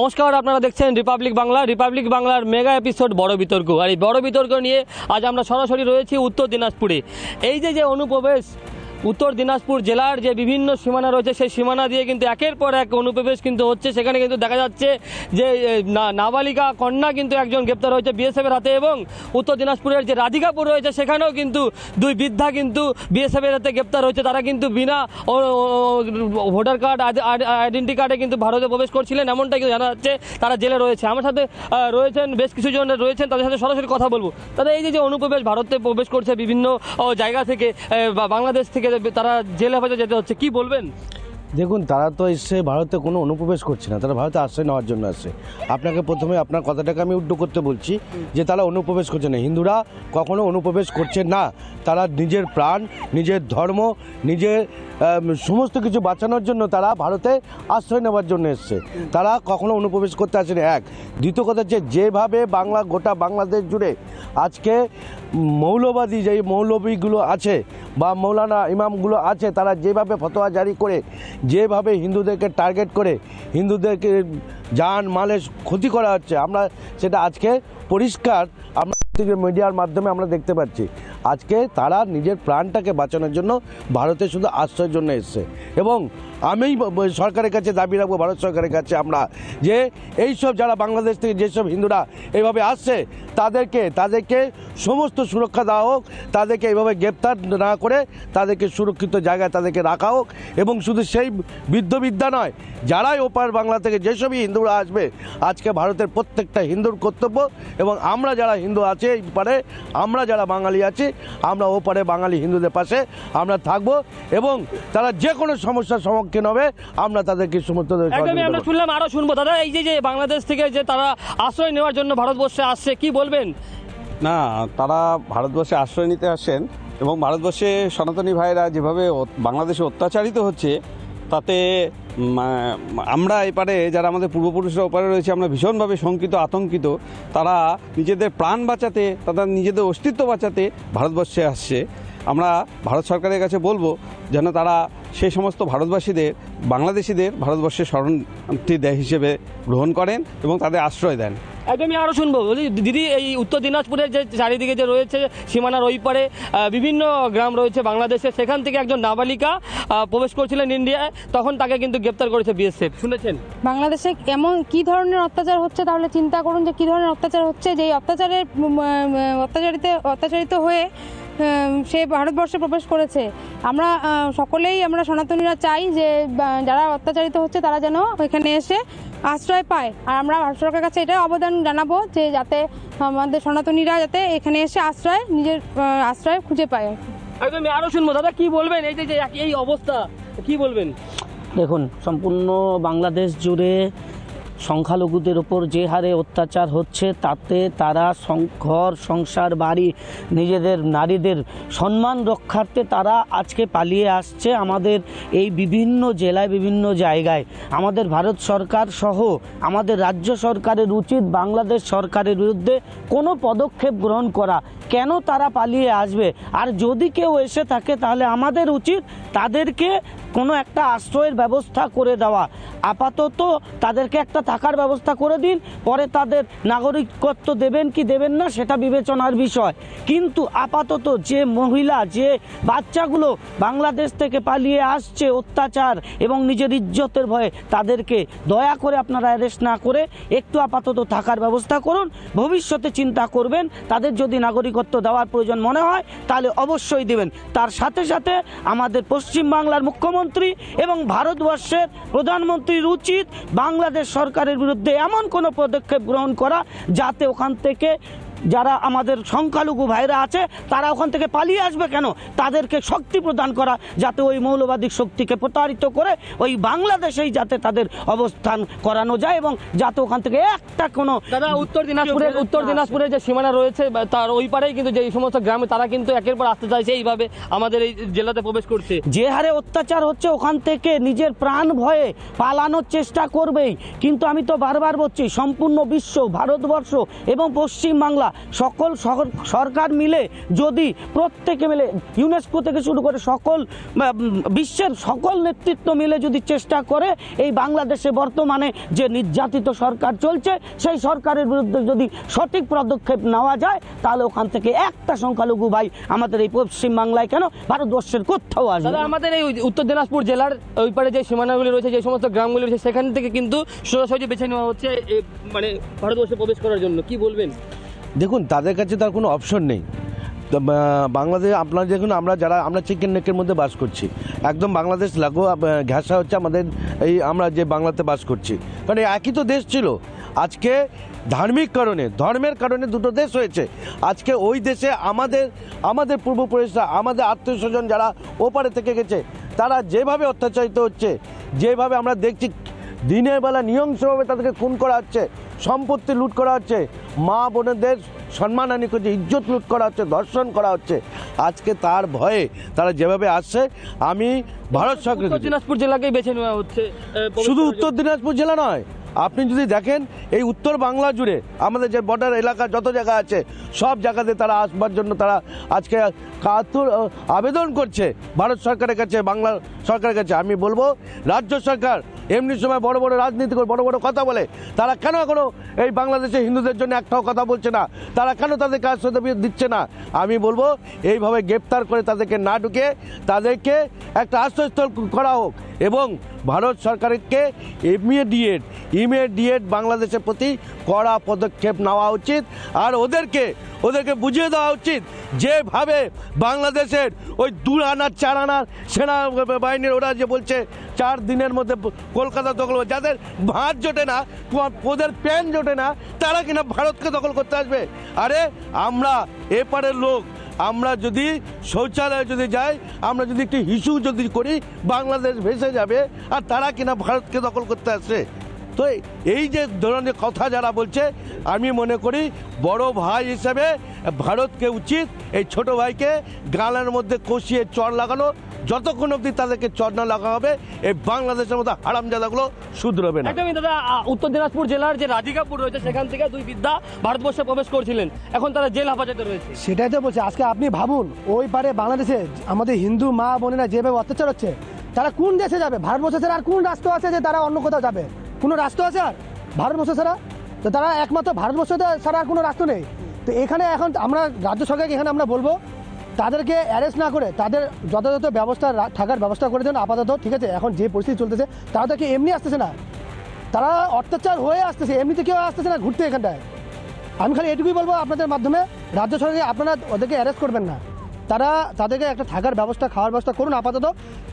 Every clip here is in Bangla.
নমস্কার, আপনারা দেখছেন রিপাবলিক বাংলা রিপাবলিক বাংলার মেগা এপিসোড বড় বিতর্ক। আর এই বড় বিতর্ক নিয়ে আজ আমরা সরাসরি রয়েছি উত্তর দিনাজপুরে। এই যে যে অনুপ্রবেশ উত্তর দিনাজপুর জেলার যে বিভিন্ন সীমানা রয়েছে, সেই সীমানা দিয়ে কিন্তু একের পর এক অনুপ্রবেশ কিন্তু হচ্ছে। সেখানে কিন্তু দেখা যাচ্ছে যে নাবালিকা কন্যা কিন্তু একজন গ্রেপ্তার হয়েছে বিএসএফের হাতে এবং উত্তর দিনাজপুরের যে রাধিকাপুর রয়েছে, সেখানেও কিন্তু দুই বৃদ্ধা কিন্তু বিএসএফের হাতে গ্রেপ্তার হয়েছে। তারা কিন্তু বিনা ভোটার কার্ড আইডেন্টি কার্ডে কিন্তু ভারতে প্রবেশ করছিলেন, এমনটাই কিন্তু জানা যাচ্ছে, তারা জেলে রয়েছে। আমার সাথে রয়েছেন বেশ কিছু জন রয়েছেন, তাদের সাথে সরাসরি কথা বলব। তাদের এই যে অনুপ্রবেশ ভারতে প্রবেশ করছে বিভিন্ন জায়গা থেকে বাংলাদেশ থেকে তারা জেলে হেফাজতে যেতে হচ্ছে। কি বলবেন? দেখুন, তারা তো এসে ভারতে কোনো অনুপ্রবেশ করছে না, তারা ভারতে আশ্রয় নেওয়ার জন্য আসে। আপনাকে প্রথমে আপনার কথাটাকে আমি উড্ড করতে বলছি যে, তারা অনুপ্রবেশ করছে না। হিন্দুরা কখনো অনুপ্রবেশ করছে না। তারা নিজের প্রাণ, নিজের ধর্ম, নিজের সমস্ত কিছু বাঁচানোর জন্য তারা ভারতে আশ্রয় নেওয়ার জন্য এসছে। তারা কখনো অনুপ্রবেশ করতে আসেনি। এক, দ্বিতীয় কথা হচ্ছে যেভাবে বাংলা, গোটা বাংলাদেশ জুড়ে আজকে মৌলবাদী যে মৌলবীগুলো আছে বা মৌলানা ইমামগুলো আছে, তারা যেভাবে ফতোয়া জারি করে, যেভাবে হিন্দুদেরকে টার্গেট করে, হিন্দুদেরকে জান মালের ক্ষতি করা হচ্ছে, আমরা সেটা আজকে পরিষ্কার, আমরা মিডিয়ার মাধ্যমে আমরা দেখতে পাচ্ছি। আজকে তারা নিজের প্রাণটাকে বাঁচানোর জন্য ভারতে শুধু আশ্রয়ের জন্য এসছে। এবং আমি সরকারের কাছে দাবি রাখব, ভারত সরকারের কাছে আমরা যে এই সব যারা বাংলাদেশ থেকে যেসব হিন্দুরা এইভাবে আসছে, তাদেরকে তাদেরকে সমস্ত সুরক্ষা দেওয়া হোক, তাদেরকে এইভাবে গ্রেপ্তার না করে তাদেরকে সুরক্ষিত জায়গায় তাদেরকে রাখা হোক এবং শুধু সেই বৃদ্ধবিদ্যা নয়, যারাই ওপার বাংলা থেকে যেসবই হিন্দুরা আসবে, আজকে ভারতের প্রত্যেকটা হিন্দুর কর্তব্য এবং আমরা যারা হিন্দু আছে এই পারে, আমরা যারা বাঙালি আছি, আমরা ওপারে বাঙালি হিন্দুদের পাশে আমরা থাকব এবং তারা যে কোনো সমস্যার সম্মুখীন হবে। আমরা তাদেরকে একদমই আমরা শুনলাম আরও শুনব। দাদা এই যে যে বাংলাদেশ থেকে যে তারা আশ্রয় নেওয়ার জন্য ভারতবর্ষে আসছে কি বলবেন? না তারা ভারতবর্ষে আশ্রয় নিতে আসেন এবং ভারতবর্ষে সনাতনী ভাইরা যেভাবে বাংলাদেশে অত্যাচারিত হচ্ছে তাতে আমরা এপারে যারা আমাদের পূর্বপুরুষরা ওপারে রয়েছে আমরা ভীষণভাবে শঙ্কিত আতঙ্কিত। তারা নিজেদের প্রাণ বাঁচাতে তাদের নিজেদের অস্তিত্ব বাঁচাতে ভারতবর্ষে আসছে। আমরা ভারত সরকারের কাছে বলব যেন তারা সেই সমস্ত ভারতবাসীদের বাংলাদেশিদের ভারতবর্ষের শরণার্থী দেয় হিসেবে গ্রহণ করেন এবং তাদের আশ্রয় দেন। একদমই আরও শুনব। বলছি, দিদি এই উত্তর দিনাজপুরের যে চারিদিকে যে রয়েছে সীমানার ওই পারে বিভিন্ন গ্রাম রয়েছে বাংলাদেশে সেখান থেকে একজন নাবালিকা প্রবেশ করছিলেন ইন্ডিয়ায় তখন তাকে কিন্তু গ্রেপ্তার করেছে বিএসএফ। শুনেছেন? বাংলাদেশে এমন কি ধরনের অত্যাচার হচ্ছে তাহলে চিন্তা করুন যে কি ধরনের অত্যাচার হচ্ছে যে এই অত্যাচারের অত্যাচারিত অত্যাচারিত হয়ে সে ভারতবর্ষে প্রবেশ করেছে। আমরা সকলেই আমরা সনাতনীরা চাই যে যারা অত্যাচারিত হচ্ছে তারা যেন এখানে এসে আশ্রয় পায়। আর আমরা ভারত সরকারের কাছে এটাই অবদান জানাব যে যাতে আমাদের সনাতনীরা যাতে এখানে এসে আশ্রয় নিজের আশ্রয় খুঁজে পায়। একদমই আরও শুনব। দাদা কী বলবেন? এই যে এই অবস্থা কি বলবেন? দেখুন সম্পূর্ণ বাংলাদেশ জুড়ে সংখ্যালঘুদের ওপর যে হারে অত্যাচার হচ্ছে, তাতে তারা ঘর, সংসার, বাড়ি, নিজেদের নারীদের সম্মান রক্ষার্থে তারা আজকে পালিয়ে আসছে আমাদের এই বিভিন্ন জেলায়, বিভিন্ন জায়গায়। আমাদের ভারত সরকার সহ আমাদের রাজ্য সরকারের উচিত বাংলাদেশ সরকারের বিরুদ্ধে কোনো পদক্ষেপ গ্রহণ করা। কেন তারা পালিয়ে আসবে? আর যদি কেউ এসে থাকে, তাহলে আমাদের উচিত তাদেরকে কোনো একটা আশ্রয়ের ব্যবস্থা করে দেওয়া। আপাতত তাদেরকে একটা থাকার ব্যবস্থা করে দিন, পরে তাদের নাগরিকত্ব দেবেন কি দেবেন না সেটা বিবেচনার বিষয়। কিন্তু আপাতত যে মহিলা, যে বাচ্চাগুলো বাংলাদেশ থেকে পালিয়ে আসছে অত্যাচার এবং নিজের ইজ্জতের ভয়ে তাদেরকে দয়া করে আপনারা অ্যারেস্ট না করে একটু আপাতত থাকার ব্যবস্থা করুন। ভবিষ্যতে চিন্তা করবেন, তাদের যদি নাগরিকত্ব দেওয়ার প্রয়োজন মনে হয়, তাহলে অবশ্যই দেবেন। তার সাথে সাথে আমাদের পশ্চিমবাংলার মুখ্যমন্ত্রী এবং ভারতবর্ষের প্রধানমন্ত্রীর উচিত বাংলাদেশ সরকারের বিরুদ্ধে এমন কোনো পদক্ষেপ গ্রহণ করা যাতে ওখান থেকে যারা আমাদের সংখ্যালঘু ভাইরা আছে তারা ওখান থেকে পালিয়ে আসবে কেন? তাদেরকে শক্তি প্রদান করা যাতে ওই মৌলবাদী শক্তিকে প্রতারিত করে ওই বাংলাদেশেই যাতে তাদের অবস্থান করানো যায় এবং যাতে ওখান থেকে একটা কোনো দাদা উত্তর দিনাজপুরের উত্তর দিনাজপুরের যে সীমানা রয়েছে তার ওই পারেই কিন্তু যে এই সমস্ত গ্রামে তারা কিন্তু একের পর আসতে চাইছে এইভাবে আমাদের এই জেলাতে প্রবেশ করছে। যে হারে অত্যাচার হচ্ছে ওখান থেকে নিজের প্রাণ ভয়ে পালানোর চেষ্টা করবেই। কিন্তু আমি তো বারবার বলছি সম্পূর্ণ বিশ্ব ভারতবর্ষ এবং পশ্চিমবাংলা সকল সরকার মিলে যদি প্রত্যেকে মিলে ইউনেস্কো থেকে শুরু করে সকল বিশ্বের সকল নেতৃত্ব মিলে যদি চেষ্টা করে এই বাংলাদেশে বর্তমানে যে নির্যাতিত সরকার চলছে সেই সরকারের বিরুদ্ধে যদি সঠিক পদক্ষেপ নেওয়া যায় তাহলে ওখান থেকে একটা সংখ্যালঘু ভাই আমাদের এই পশ্চিম বাংলায় কেন ভারতবর্ষের কোথাও আসবে আমাদের এই উত্তর দিনাজপুর জেলার ওই পারে যে সীমানাগুলি রয়েছে যে সমস্ত গ্রামগুলি রয়েছে সেখান থেকে কিন্তু সোজাসুজি বেছে নেওয়া হচ্ছে মানে ভারতবর্ষে প্রবেশ করার জন্য। কি বলবেন? দেখুন, তাদের কাছে তার কোনো অপশন নেই। বাংলাদেশ, আপনারা দেখুন, আমরা যারা, আমরা চিকেন নেকের মধ্যে বাস করছি। একদম বাংলাদেশ লাগো ঘেঁষা হচ্ছে আমাদের এই, আমরা যে বাংলাতে বাস করছি। কারণ একই তো দেশ ছিল। আজকে ধার্মিক কারণে, ধর্মের কারণে দুটো দেশ হয়েছে। আজকে ওই দেশে আমাদের আমাদের পূর্বপুরুষরা, আমাদের আত্মীয় স্বজন যারা ওপারে থেকে গেছে, তারা যেভাবে অত্যাচারিত হচ্ছে, যেভাবে আমরা দেখছি দিনের বেলা নিয়মসভাবে তাদেরকে খুন করা হচ্ছে সম্পত্তি লুট করা হচ্ছে মা বোনেদের সম্মানহানি করছে ইজ্জত লুট করা হচ্ছে ধর্ষণ করা হচ্ছে। আজকে তার ভয়ে তারা যেভাবে আসছে আমি ভারত সরকার দিনাজপুর জেলাকেই বেছে নেওয়া হচ্ছে শুধু উত্তর দিনাজপুর জেলা নয় আপনি যদি দেখেন এই উত্তর বাংলা জুড়ে আমাদের যে বর্ডার এলাকা যত জায়গা আছে সব জায়গাতে তারা আসবার জন্য তারা আজকে কাতুর আবেদন করছে ভারত সরকারের কাছে বাংলা সরকারের কাছে। আমি বলব রাজ্য সরকার এমনি সময় বড় বড় রাজনীতি করে বড় বড় কথা বলে। তারা কেন এখনও এই বাংলাদেশে হিন্দুদের জন্য একটাও কথা বলছে না? তারা কেন তাদেরকে আশ্রয় দিচ্ছে না? আমি বলব, এইভাবে গ্রেপ্তার করে তাদেরকে না ঢুকে তাদেরকে একটা আশ্রয়স্থল করা হোক এবং ভারত সরকারকে ইমিডিয়েট ইমিডিয়েট বাংলাদেশের প্রতি কড়া পদক্ষেপ নেওয়া উচিত আর ওদেরকে ওদেরকে বুঝিয়ে দেওয়া উচিত যেভাবে বাংলাদেশের ওই দু আনার চার আনার সেনা বাহিনীর ওরা যে বলছে চার দিনের মধ্যে কলকাতা দখল। যাদের ভাত জোটে না ওদের প্যান জোটে না, তারা কিনা ভারতকে দখল করতে আসবে আরে, আমরা এপারের লোক, আমরা যদি শৌচালয়ে যদি যাই, আমরা যদি একটি হিসু যদি করি, বাংলাদেশ ভেসে যাবে, আর তারা কিনা ভারতকে দখল করতে আসছে তো এই যে ধরনের কথা যারা বলছে, আমি মনে করি বড় ভাই হিসেবে ভারতকে উচিত এই ছোট ভাইকে গালের মধ্যে কষিয়ে চর লাগানো যতক্ষণ অবধি তাদেরকে চর না লাগা হবে এই বাংলাদেশের মতো হারামজাদাগুলো শুধরবে না। একদমই দাদা উত্তর দিনাজপুর জেলার যে রাধিকাপুর রয়েছে সেখান থেকে দুই বিদ্যা ভারতবর্ষে প্রবেশ করছিলেন। এখন তারা জেল হেফাজতে রয়েছে। সেটাই তো বলছে আজকে আপনি ভাবুন ওই পারে বাংলাদেশে আমাদের হিন্দু মা বোনেরা যেভাবে অত্যাচার হচ্ছে তারা কোন দেশে যাবে? ভারতবর্ষ ছাড়া আর কোন রাষ্ট্র আছে যে তারা অন্য কোথাও যাবে? কোনো রাষ্ট্র আছে আর? ভারতবর্ষ ছাড়া? তো তারা একমাত্র ভারতবর্ষ ছাড়া আর কোনো রাষ্ট্র নেই। তো এখানে এখন আমরা রাজ্য সরকারকে এখানে আমরা বলব তাদেরকে অ্যারেস্ট না করে তাদের যথাযথ ব্যবস্থা থাকার ব্যবস্থা করে দেন আপাতত, ঠিক আছে? এখন যে পরিস্থিতি চলতেছে, তারা তো এমনি আসতেছে না। তারা অত্যাচার হয়ে আসতেছে, এমনিতে কেউ আসতেছে না ঘুরতে এখানটায়। আমি খালি এটুকুই বলব আপনাদের মাধ্যমে, রাজ্য সরকারকে আপনারা ওদেরকে অ্যারেস্ট করবেন না। তারা তাদেরকে একটা থাকার ব্যবস্থা খাওয়ার ব্যবস্থা করুন আপাতত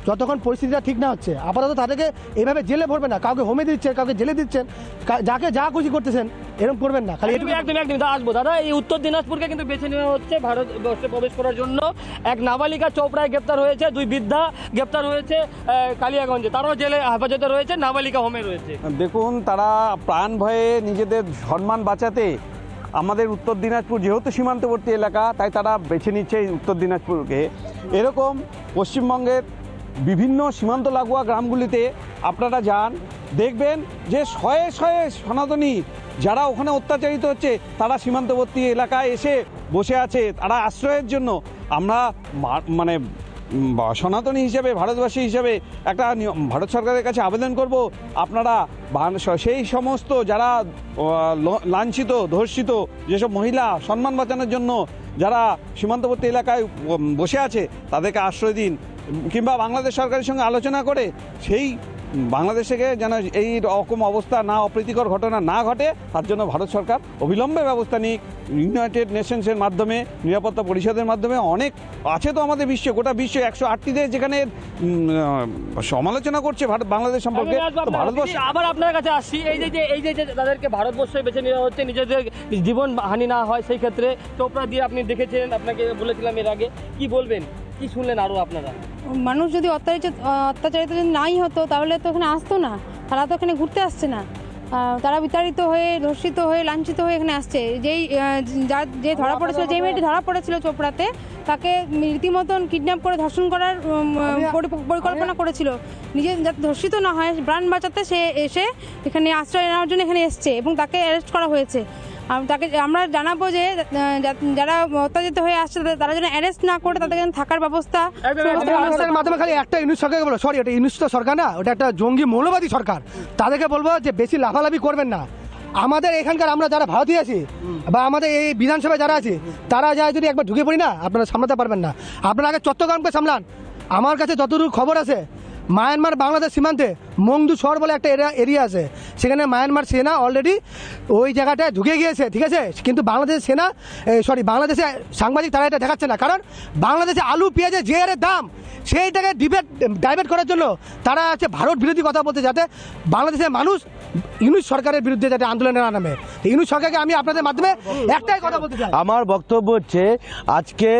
যতক্ষণ পরিস্থিতিটা ঠিক না হচ্ছে। আপাতত তাদেরকে এইভাবে জেলে ভরবেন না কাউকে হোমে দিচ্ছেন কাউকে জেলে দিচ্ছেন যাকে যা খুশি করতেছেন এরকম করবেন না। খালি এটুকু একদম একদম আসব। দাদা এই উত্তর দিনাজপুরকে কিন্তু বেছে নেওয়া হচ্ছে ভারতবর্ষে প্রবেশ করার জন্য। এক নাবালিকা চোপড়ায় গ্রেপ্তার হয়েছে দুই বৃদ্ধা গ্রেপ্তার হয়েছে কালিয়াগঞ্জে। তারাও জেলে হেফাজতে রয়েছে নাবালিকা হোমে রয়েছে। দেখুন তারা প্রাণ ভয়ে নিজেদের সম্মান বাঁচাতে আমাদের উত্তর দিনাজপুর যেহেতু সীমান্তবর্তী এলাকা, তাই তারা বেছে নিচ্ছে এই উত্তর দিনাজপুরকে। এরকম পশ্চিমবঙ্গের বিভিন্ন সীমান্ত লাগোয়া গ্রামগুলিতে আপনারা যান, দেখবেন যে শয়ে শয়ে সনাতনী যারা ওখানে অত্যাচারিত হচ্ছে, তারা সীমান্তবর্তী এলাকায় এসে বসে আছে, তারা আশ্রয়ের জন্য। আমরা মানে সনাতনী হিসেবে, ভারতবাসী হিসেবে একটা ভারত সরকারের কাছে আবেদন করব, আপনারা সেই সমস্ত যারা লাঞ্ছিত, ধর্ষিত যেসব মহিলা সম্মান বাঁচানোর জন্য যারা সীমান্তবর্তী এলাকায় বসে আছে, তাদেরকে আশ্রয় দিন। কিংবা বাংলাদেশ সরকারের সঙ্গে আলোচনা করে সেই বাংলাদেশ যেন এই রকম অবস্থা না অপ্রীতিকর ঘটনা না ঘটে তার জন্য ভারত সরকার অবিলম্বে ব্যবস্থা নিক। ইউনাইটেড নেশনসের মাধ্যমে নিরাপত্তা পরিষদের মাধ্যমে অনেক আছে তো আমাদের বিশ্বে গোটা বিশ্বে একশো আটটি দেশ যেখানে সমালোচনা করছে ভারত বাংলাদেশ সম্পর্কে। ভারতবর্ষ আবার আপনার কাছে আসছি। এই যে এই যে যে তাদেরকে ভারতবর্ষে বেছে নেওয়া হচ্ছে নিজেদের জীবন হানি না হয় সেই ক্ষেত্রে চোপড়া দিয়ে আপনি দেখেছেন আপনাকে বলেছিলাম এর আগে। কি বলবেন? কি শুনলেন আরও আপনারা? মানুষ যদি অত্যাচারিত অত্যাচারিত যদি নাই হতো তাহলে তো এখানে আসতো না। তারা তো এখানে ঘুরতে আসছে না। তারা বিতাড়িত হয়ে ধর্ষিত হয়ে লাঞ্ছিত হয়ে এখানে আসছে। যেই যার যে ধরা পড়েছিল যেই মেয়েটি ধরা পড়েছিল চোপড়াতে তাকে রীতিমতন কিডন্যাপ করে ধর্ষণ করার পরিকল্পনা করেছিল। নিজে যাতে ধর্ষিত না হয় প্রাণ বাঁচাতে সে এসে এখানে আশ্রয় নেওয়ার জন্য এখানে এসছে এবং তাকে অ্যারেস্ট করা হয়েছে। তাকে আমরা জানাব যে যারা অত্যাচারিত হয়ে আসছে তারা যেন অ্যারেস্ট না করে তাদের যেন থাকার ব্যবস্থা মাধ্যমে খালি একটা ইউনিট সরকারকে বলো সরি ওটা ইউনিট সরকার না ওটা একটা জঙ্গি মৌলবাদী সরকার। তাদেরকে বলব যে বেশি লাফালাফি করবেন না। আমাদের এখানকার আমরা যারা ভারতীয় আছি বা আমাদের এই বিধানসভায় যারা আছে তারা যায় যদি একবার ঢুকে পড়ি না আপনারা সামলাতে পারবেন না। আপনারা আগে চট্টগ্রামকে সামলান। আমার কাছে যতদূর খবর আছে মায়ানমার, বাংলাদেশ সীমান্তে মংদু শহর বলে একটা এরিয়া এরিয়া আছে। সেখানে মায়ানমার সেনা অলরেডি ওই জায়গাটায় ঢুকে গিয়েছে, ঠিক আছে? কিন্তু বাংলাদেশের সেনা সরি বাংলাদেশে সাংবাদিক তারা এটা দেখাচ্ছে না। কারণ বাংলাদেশে আলু, পেঁয়াজের যে হারে দাম, সেইটাকে ডিবেট ডাইভার্ট করার জন্য তারা আছে ভারত বিরোধী কথা বলতে যাতে বাংলাদেশের মানুষ ইউনিট সরকারের বিরুদ্ধে যাতে আন্দোলনে না নামে। ইউনিট সরকারকে আমি আপনাদের মাধ্যমে একটাই কথা বলতে চাই। আমার বক্তব্য হচ্ছে, আজকে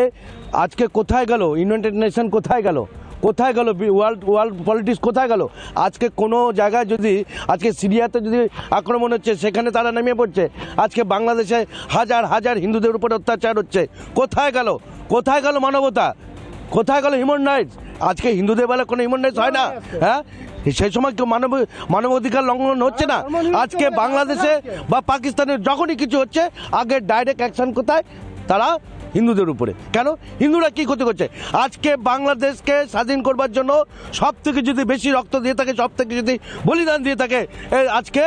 আজকে কোথায় গেল? ইউনাইটেড নেশন কোথায় গেল? কোথায় গেল? ওয়ার্ল্ড ওয়ার্ল্ড পলিটিক্স কোথায় গেল? আজকে কোনো জায়গায় যদি আজকে সিরিয়াতে যদি আক্রমণ হচ্ছে সেখানে তারা নেমে পড়ছে। আজকে বাংলাদেশে হাজার হাজার হিন্দুদের উপর অত্যাচার হচ্ছে। কোথায় গেল? কোথায় গেল মানবতা? কোথায় গেল হিউম্যান রাইটস আজকে হিন্দুদের বেলা কোনো হিউম্যান রাইটস হয় না? হ্যাঁ? সেই সময় কেউ মানব মানবাধিকার লঙ্ঘন হচ্ছে না? আজকে বাংলাদেশে বা পাকিস্তানে যখনই কিছু হচ্ছে আগে ডাইরেক্ট অ্যাকশন কোথায়? তারা হিন্দুদের উপরে। কেন? হিন্দুরা কি ক্ষতি করছে? আজকে বাংলাদেশকে স্বাধীন করবার জন্য সব থেকে যদি বেশি রক্ত দিয়ে থাকে সব থেকে যদি বলিদান দিয়ে থাকে আজকে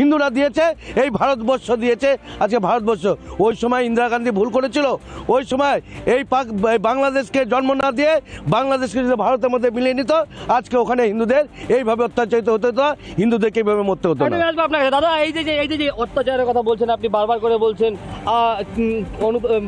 হিন্দুরা দিয়েছে এই ভারতবর্ষ দিয়েছে আজকে ভারতবর্ষ। ওই সময় ইন্দিরা গান্ধী ভুল করেছিল। ওই সময় এই পাক বাংলাদেশকে জন্ম না দিয়ে বাংলাদেশকে যদি ভারতের মধ্যে মিলিয়ে নিত আজকে ওখানে হিন্দুদের এইভাবে অত্যাচারিত হতে হতো হিন্দুদেরকে এইভাবে মরতে হতো না। আপনাকে। দাদা এই যে এই যে অত্যাচারের কথা বলছেন আপনি বারবার করে বলছেন উম,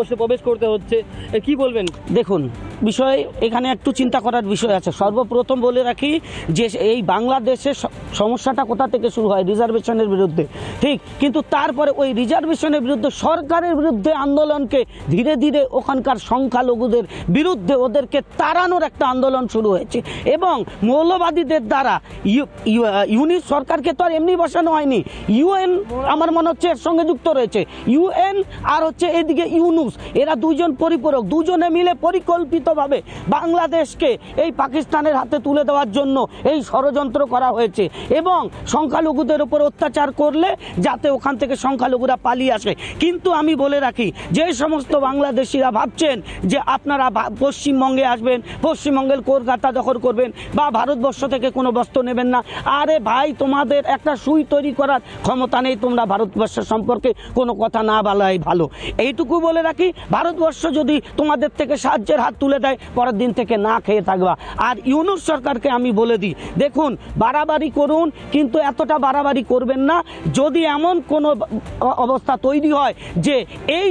ভারতবর্ষে প্রবেশ করতে হচ্ছে কি বলবেন? দেখুন, বিষয় এখানে একটু চিন্তা করার বিষয় আছে। সর্বপ্রথম বলে রাখি যে এই বাংলাদেশের সমস্যাটা কোথা থেকে শুরু হয়? রিজার্ভেশনের বিরুদ্ধে। ঠিক, কিন্তু তারপরে ওই রিজার্ভেশনের বিরুদ্ধে, সরকারের বিরুদ্ধে আন্দোলনকে ধীরে ধীরে ওখানকার সংখ্যালঘুদের বিরুদ্ধে ওদেরকে তাড়ানোর একটা আন্দোলন শুরু হয়েছে। এবং মৌলবাদীদের দ্বারা ইউ- ইউ- ইউনিট সরকারকে তো আর এমনি বসানো হয়নি। ইউএন আমার মনে হচ্ছে এর সঙ্গে যুক্ত রয়েছে। ইউএন আর হচ্ছে এদিকে ইউনুস এরা দুজন পরিপূরক, দুজনে মিলে পরিকল্পিতভাবে বাংলাদেশকে এই পাকিস্তানের হাতে তুলে দেওয়ার জন্য এই ষড়যন্ত্র করা হয়েছে। এবং সংখ্যালঘুদের উপর অত্যাচার করলে যাতে ওখান থেকে সংখ্যালঘুরা পালিয়ে আসে। কিন্তু আমি বলে রাখি, যে সমস্ত বাংলাদেশিরা ভাবছেন যে আপনারা পশ্চিমবঙ্গে আসবেন, পশ্চিমবঙ্গের কলকাতা দখল করবেন বা ভারতবর্ষ থেকে কোনো বস্ত্র নেবেন না, আরে ভাই তোমাদের একটা সুই তৈরি করার ক্ষমতা নেই, তোমরা ভারতবর্ষ সম্পর্কে কোনো কথা না বলাই ভালো। এইটুকু বলে রাখি ভারতবর্ষ যদি তোমাদের থেকে সাহায্যের হাত তুলে দেয়, পরের দিন থেকে না খেয়ে থাকবা। আর ইউনুস সরকারকে আমি বলে দিই, দেখুন, বাড়াবাড়ি করুন, কিন্তু এতটা বাড়াবাড়ি করবেন না। যদি এমন কোনো অবস্থা তৈরি হয় যে এই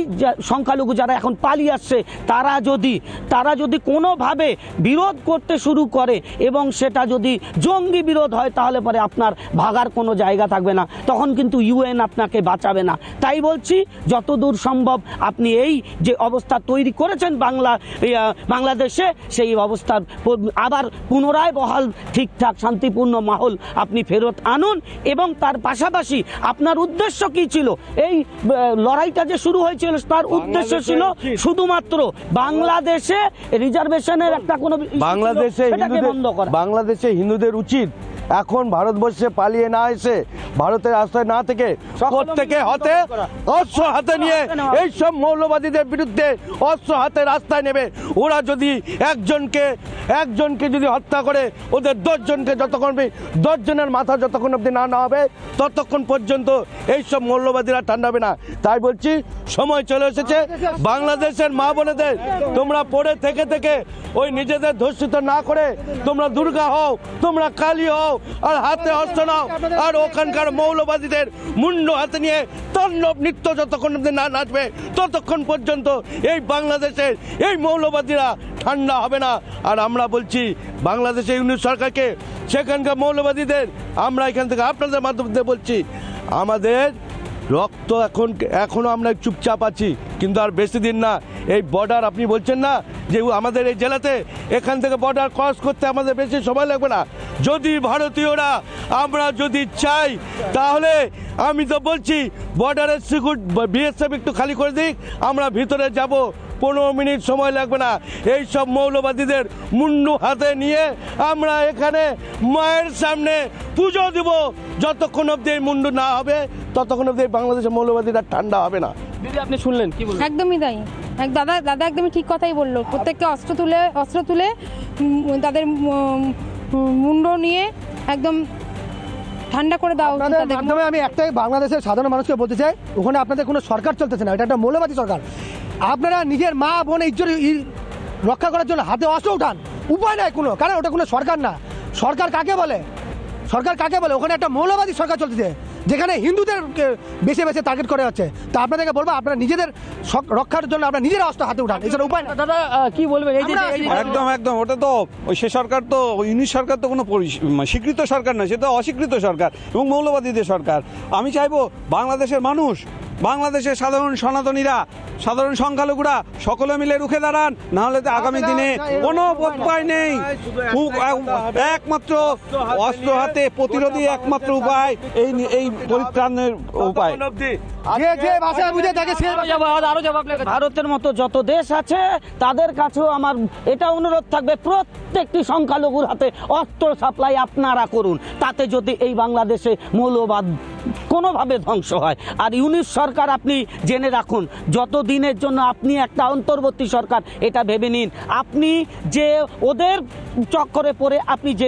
সংখ্যালঘু যারা এখন পালিয়ে আসছে, তারা যদি তারা যদি কোনোভাবে বিরোধ করতে শুরু করে এবং সেটা যদি জঙ্গি বিরোধ হয়, তাহলে পরে আপনার ভাগার কোনো জায়গা থাকবে না। তখন কিন্তু ইউএন আপনাকে বাঁচাবে না। তাই বলছি, যতদূর সম্ভব আপনি এই যে অবস্থা তৈরি করেছেন বাংলা বাংলাদেশে সেই অবস্থার আবার পুনরায় বহাল ঠিকঠাক শান্তিপূর্ণ মাহল আপনি ফেরত আনুন এবং তার পাশাপাশি আপনার উদ্দেশ্য কি ছিল? এই লড়াইটা যে শুরু হয়েছিল তার উদ্দেশ্য ছিল শুধুমাত্র বাংলাদেশে রিজার্ভেশনের একটা কোনো বাংলাদেশে বন্ধ করা। বাংলাদেশে হিন্দুদের উচিত এখন ভারতবর্ষে পালিয়ে না এসে ভারতের আশ্রয় না থেকে প্রত্যেকে হাতে অস্ত্র হাতে নিয়ে এইসব মৌলবাদীদের বিরুদ্ধে অস্ত্র হাতে রাস্তায় নেবে। ওরা যদি একজনকে একজনকে যদি হত্যা করে, ওদের দশজনকে যতক্ষণ দশজনের মাথা যতক্ষণ অবধি না না হবে ততক্ষণ পর্যন্ত এই সব মৌলবাদীরা ঠান্ডাবে না। তাই বলছি, সময় চলে এসেছে। বাংলাদেশের মা বোনেদের, তোমরা পড়ে থেকে থেকে ওই নিজেদের ধর্ষিত না করে তোমরা দুর্গা হও, তোমরা কালী হও, আর হাতে অস্ত্র নাও, আর ওখানকার মৌলবাদীদের মুন্ড হাতে নিয়ে তাণ্ডব নৃত্য যতক্ষণ না নাচবে, ততক্ষণ পর্যন্ত এই বাংলাদেশের এই মৌলবাদীরা ঠান্ডা হবে না। আর আমরা বলছি, বাংলাদেশের ইউনিট সরকারকে সেখানকার মৌলবাদীদের, আমরা এখান থেকে আপনাদের মাধ্যমে বলছি, আমাদের রক্ত এখন এখনও আমরা চুপচাপ আছি, কিন্তু আর বেশি দিন না। এই বর্ডার আপনি বলছেন না যে আমাদের এই জেলাতে এখান থেকে বর্ডার ক্রস করতে আমাদের বেশি সময় লাগবে না। যদি ভারতীয়রা আমরা যদি চাই, তাহলে আমি তো বলছি বর্ডারের সিকিউর বিএসএফ একটু খালি করে দিক, আমরা ভিতরে যাব। পনেরো মিনিট সময় লাগবে না। এই সব মৌলবাদীদের মুন্ডু হাতে নিয়ে আমরা এখানে মায়ের সামনে পুজো দিব। যতক্ষণ অবধি এই মুন্ডু না হবে ততক্ষণ অবধি এই বাংলাদেশের মৌলবাদীরা ঠান্ডা হবে না। দিদি আপনি শুনলেন? কি বলবেন একদমই তাই। এক দাদা দাদা একদমই ঠিক কথাই বলল। প্রত্যেককে অস্ত্র তুলে অস্ত্র তুলে তাদের মুন্ড নিয়ে একদম ঠান্ডা করে তাদের মাধ্যমে আমি একটাই বাংলাদেশের সাধারণ মানুষকে বলতে চাই ওখানে আপনাদের কোনো সরকার চলতেছে না। এটা একটা মৌলবাদী সরকার। আপনারা নিজের মা বোন ইজ্জত রক্ষা করার জন্য হাতে অস্ত্র উঠান। উপায় নাই কোনো কারণ ওটা কোনো সরকার না। সরকার কাকে বলে? সরকার কাকে বলে? ওখানে একটা মৌলবাদী সরকার চলতেছে যেখানে হিন্দুদের বেছে বেছে টার্গেট করা হচ্ছে। তা আপনাদেরকে বলব আপনারা নিজেদের রক্ষার জন্য আপনারা নিজেরা অস্ত্র হাতে উঠান। এছাড়া উপায় না দাদা কি বলবেন? এই যে একদম একদম ওটা তো ওই সে সরকার তো ওই ইউনিট সরকার তো কোনো পরি- মানে স্বীকৃত সরকার নয় সেটা অস্বীকৃত সরকার এবং মৌলবাদীদের সরকার। আমি চাইব বাংলাদেশের মানুষ বাংলাদেশের সাধারণ সনাতনীরা সাধারণ সংখ্যালঘুরা সকলে মিলে রুখে দাঁড়ান না হলে তো আগামী দিনে কোনো উপায় নেই। একমাত্র অস্ত্র হাতে প্রতিরোধী একমাত্র উপায়। এই এই পরিত্রাণের উপায়। ভারতের মতো যত দেশ আছে তাদের কাছেও আমার এটা অনুরোধ থাকবে প্রত্যেকটি সংখ্যালঘুর হাতে অস্ত্র সাপ্লাই আপনারা করুন। তাতে যদি এই বাংলাদেশে মৌলবাদ কোনোভাবে ধ্বংস হয়। আর ইউনিট সরকার আপনি জেনে রাখুন, যত দিনের জন্য আপনি একটা অন্তর্বর্তী সরকার, এটা ভেবে নিন। আপনি যে ওদের চক্করে পড়ে আপনি যে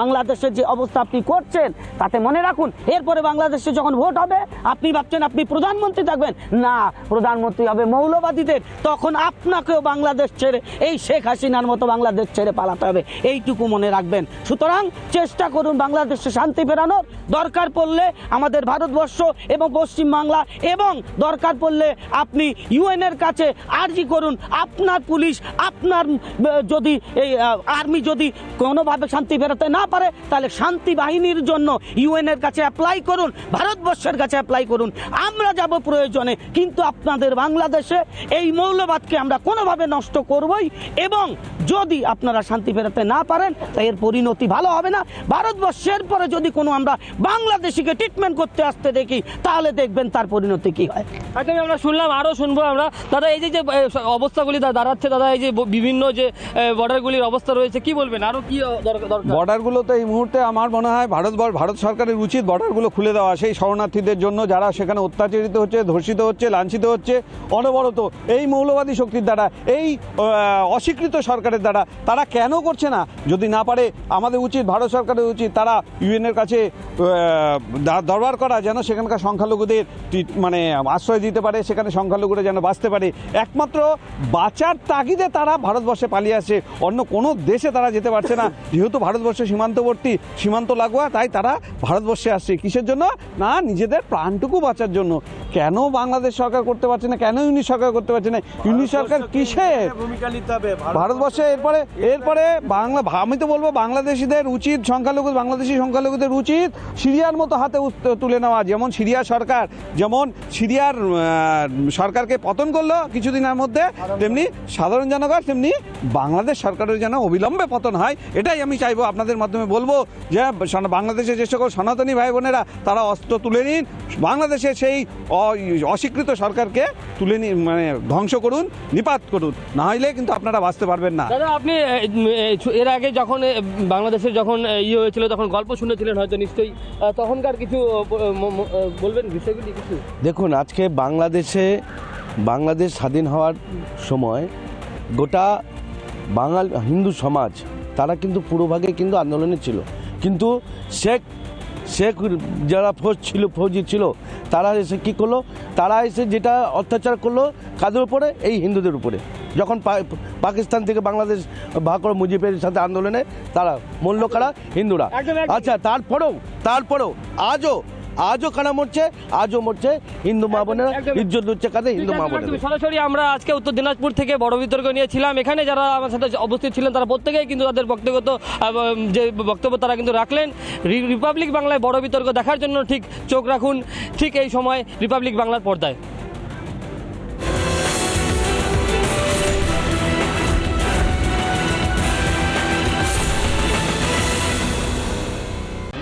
বাংলাদেশের যে অবস্থা আপনি করছেন, তাতে মনে রাখুন, এরপরে বাংলাদেশে যখন ভোট হবে, আপনি ভাবছেন আপনি প্রধানমন্ত্রী থাকবেন। না, প্রধানমন্ত্রী হবে মৌলবাদীদের। তখন আপনাকেও বাংলাদেশ ছেড়ে, এই শেখ হাসিনার মতো বাংলাদেশ ছেড়ে পালাতে হবে। এইটুকু মনে রাখবেন। সুতরাং চেষ্টা করুন বাংলাদেশে শান্তি ফেরানোর। দরকার পড়লে আমাদের ভারতবর্ষ এবং পশ্চিমবাংলা এবং দরকার পড়লে আপনি ইউএনের কাছে আর্জি করুন। আপনার পুলিশ, আপনার যদি এই আর্মি যদি কোনোভাবে শান্তি ফেরাতে না পারে, তাহলে শান্তি বাহিনীর জন্য ইউএনের কাছে অ্যাপ্লাই করুন, ভারতবর্ষের কাছে অ্যাপ্লাই করুন। আমরা যাব প্রয়োজনে, কিন্তু আপনাদের বাংলাদেশে এই মৌলবাদকে আমরা কোনোভাবে নষ্ট করবই এবং যদি আপনারা শান্তি ফেরাতে না পারেন তা এর পরিণতি ভালো হবে না। ভারতবর্ষের পরে যদি কোনো আমরা বাংলাদেশিকে ট্রিটমেন্ট করতে আসতে দেখি তাহলে দেখবেন তার পরিণতি কি হয়। একদমই আমরা শুনলাম আরও শুনব আমরা। দাদা এই যে যে অবস্থাগুলি দাঁড়াচ্ছে দাদা এই যে বিভিন্ন যে বর্ডারগুলির অবস্থা রয়েছে কি বলবেন? আরও কি দরকার? বর্ডারগুলো তো এই মুহূর্তে আমার মনে হয় ভারত ভারত সরকারের উচিত বর্ডারগুলো খুলে দেওয়া। সেই শরণার্থীদের জন্য যারা সেখানে অত্যাচারিত হচ্ছে ধর্ষিত হচ্ছে লাঞ্ছিত হচ্ছে অনবরত এই মৌলবাদী শক্তির দ্বারা এই অস্বীকৃত সরকারের দ্বারা তারা কেন করছে না? যদি না পারে আমাদের উচিত ভারত সরকারের উচিত তারা ইউএনের কাছে দরবার করা যেন সেখানকার সংখ্যালঘুদের মানে আশ্রয় দিতে পারে সেখানে সংখ্যালঘুরা যেন বাঁচতে পারে। একমাত্র বাঁচার তাগিদে তারা ভারতবর্ষে পালিয়ে আসে। অন্য কোনো দেশে তারা যেতে পারছে না। যেহেতু ভারতবর্ষ সীমান্তবর্তী সীমান্ত লাগোয়া তাই তারা ভারতবর্ষে আসছে। কিসের জন্য? না নিজেদের প্রাণটুকু বাঁচার জন্য। কেন বাংলাদেশ সরকার করতে পারছে না? কেন ইউনিট সরকার করতে পারছে না? ইউনিট সরকার কিসের? ভূমিকা নিতে হবে? ভারতবর্ষে এরপরে এরপরে বাংলা আমি তো বলব বাংলাদেশিদের উচিত সংখ্যালঘু বাংলাদেশি সংখ্যালঘুদের উচিত সিরিয়ার মতো হাতে তুলে নেওয়া যেমন সিরিয়া সরকার যেমন সিরিয়ার সরকারকে পতন করল কিছুদিনের মধ্যে তেমনি সাধারণ জনগণ তেমনি বাংলাদেশ সরকারের যেন অবিলম্বে পতন হয় এটাই আমি চাইব আপনাদের মাধ্যমে বলব যে বাংলাদেশের যে সকল সনাতনী ভাই বোনেরা তারা অস্ত্র তুলে নিন বাংলাদেশের সেই অস্বীকৃত সরকারকে তুলে নিন মানে ধ্বংস করুন নিপাত করুন না হইলে কিন্তু আপনারা বাঁচতে পারবেন না। দাদা আপনি এর আগে যখন বাংলাদেশের যখন ইয়ে হয়েছিল তখন গল্প শুনেছিলেন হয়তো নিশ্চয়ই আহ, তখনকার কিছু বলবেন বিষয়গুলি কিছু? দেখুন, আজকে বাংলাদেশে, বাংলাদেশ স্বাধীন হওয়ার সময় গোটা বাঙাল, হিন্দু সমাজ, তারা কিন্তু পুরোভাগে কিন্তু আন্দোলনে ছিল। কিন্তু শেখ শেখ যারা ফৌজ ছিল, ফৌজি ছিল, তারা এসে কী করল? তারা এসে যেটা অত্যাচার করল, কাদের উপরে? এই হিন্দুদের উপরে। যখন পাকিস্তান থেকে বাংলাদেশ ভাগ করে মুজিবের সাথে আন্দোলনে তারা মূল্য কারা? হিন্দুরা। আচ্ছা তারপরেও তারপরেও আজও আজও কারা মরছে? আজও মরছে হিন্দু মা বোনেরা। ইজ্জত হচ্ছে কাদের? হিন্দু মা বোনেরা সরাসরি আমরা আজকে উত্তর দিনাজপুর থেকে বড় বিতর্ক নিয়েছিলাম। এখানে যারা আমার সাথে অবস্থিত ছিলেন তারা প্রত্যেকেই কিন্তু তাদের ব্যক্তিগত যে বক্তব্য তারা কিন্তু রাখলেন। রিপাবলিক বাংলায় বড় বিতর্ক দেখার জন্য ঠিক চোখ রাখুন। ঠিক এই সময় রিপাবলিক বাংলার পর্দায়।